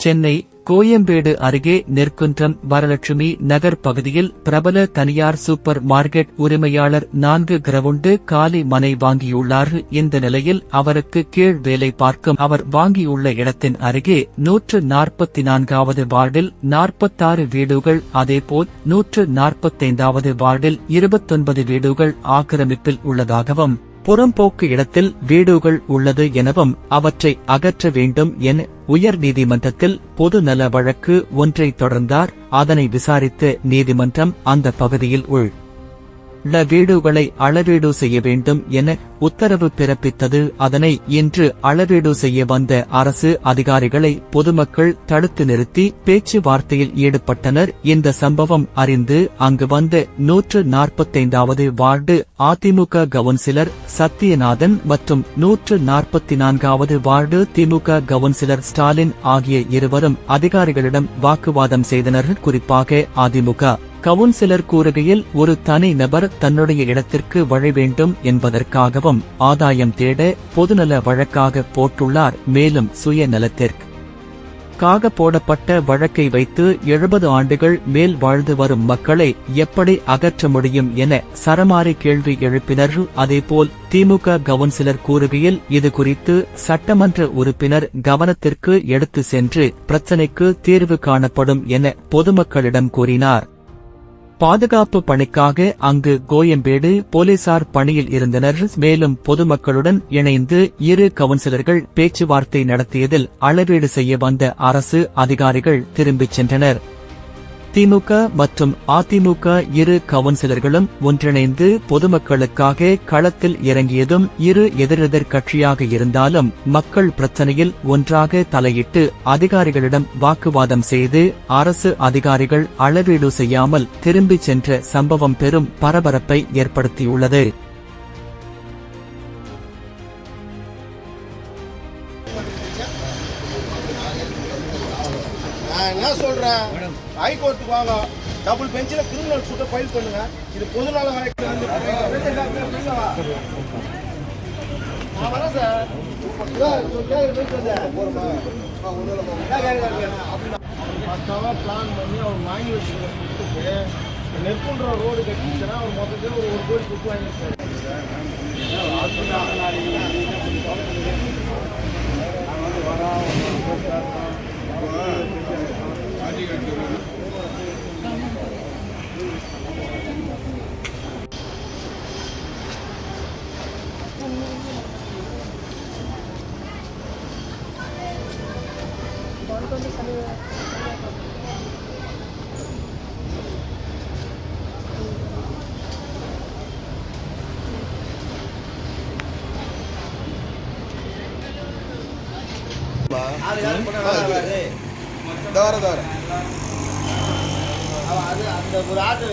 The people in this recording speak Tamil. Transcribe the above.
சென்னை கோயம்பேடு அருகே நெற்குன்றம் வரலட்சுமி நகர் பகுதியில் பிரபல தனியார் சூப்பர் மார்க்கெட் உரிமையாளர் நான்கு கிரவுண்டு காலி மனை வாங்கியுள்ளார் இந்த நிலையில் அவருக்கு கீழ் வேலை பார்க்கும் அவர் வாங்கியுள்ள இடத்தின் அருகே நூற்று நாற்பத்தி நான்காவது வார்டில் நாற்பத்தாறு வீடுகள் அதேபோல் நூற்று நாற்பத்தைந்தாவது வார்டில் இருபத்தொன்பது வீடுகள் ஆக்கிரமிப்பில் உள்ளதாகவும் புறம்போக்கு இடத்தில் வீடுகள் உள்ளது எனவும் அவற்றை அகற்ற வேண்டும் என உயர் நீதிமன்றத்தில் பொது நல வழக்கு ஒன்றை தொடர்ந்தார். அதனை விசாரித்த நீதிமன்றம் அந்த பகுதியில் உள் உள்ள வீடுகளை அளவீடு செய்ய வேண்டும் என உத்தரவு பிறப்பித்தது. அதனை இன்று அளவீடு செய்ய வந்த அரசு அதிகாரிகளை பொதுமக்கள் தடுத்து நிறுத்தி பேச்சுவார்த்தையில் ஈடுபட்டனர். இந்த சம்பவம் அறிந்து அங்கு வந்த நூற்று நாற்பத்தைந்தாவது வார்டு அதிமுக கவுன்சிலர் சத்தியநாதன் மற்றும் நூற்று நாற்பத்தி நான்காவது வார்டு திமுக கவுன்சிலர் ஸ்டாலின் ஆகிய இருவரும் அதிகாரிகளிடம் வாக்குவாதம் செய்தனர். குறிப்பாக அதிமுக. கவுன்சிலர் கூறுகையில் ஒரு தனி நபர் தன்னுடைய இடத்திற்கு வழ வேண்டும் என்பதற்காகவும் ஆதாயம் தேட பொதுநல வழக்காக போட்டுள்ளார். மேலும் சுயநலத்திற்கு காக போடப்பட்ட வழக்கை வைத்து எழுபது ஆண்டுகள் மேல் வாழ்ந்து வரும் மக்களை எப்படி அகற்ற முடியும் என சரமாரி கேள்வி எழுப்பினர். அதேபோல் திமுக கவுன்சிலர் கூறுகையில் இது குறித்து சட்டமன்ற உறுப்பினர் கவனத்திற்கு எடுத்து சென்று பிரச்சினைக்கு தீர்வு காணப்படும் என பொதுமக்களிடம் கூறினார். பாதுகாப்பு பணிக்காக அங்கு கோயம்பேடு போலீசார் பணியில் இருந்தனர். மேலும் பொதுமக்களுடன் இணைந்து இரு கவுன்சிலர்கள் பேச்சுவார்த்தை நடத்தியதில் அளவீடு செய்ய வந்த அரசு அதிகாரிகள் திரும்பிச் சென்றனர். திமுக மற்றும் அதிமுக இரு கவுன்சிலர்களும் ஒன்றிணைந்து பொதுமக்களுக்காக களத்தில் இறங்கியதும் இரு எதிரெதிர் கட்சியாக இருந்தாலும் மக்கள் பிரச்சனையில் ஒன்றாக தலையிட்டு அதிகாரிகளிடம் வாக்குவாதம் செய்து அரசு அதிகாரிகள் அளவீடு செய்யாமல் திரும்பிச் சென்ற சம்பவம் பெரும் பரபரப்பை ஏற்படுத்தியுள்ளது. நான் என்ன சொல்றேன்? ஹைகோர்ட்டுக்கு வாங்க. டபுள் பெஞ்சில் கிரிமினல் சூட்டை ஃபைல் பண்ணுங்க. இது பொது நல வழக்கு வந்து நான் வரேன் சார். பிளான் பண்ணி அவர் வாங்கி வச்சுக்கிற சொத்துக்கு நெற்குன்ற ரோடு கட்டிச்சுன்னா அவர் மொத்தத்தில் ஒரு ஒரு கோடி சொத்து வாங்கியிருக்காரு Gracias. அது அந்த ஒரு ஆட்டை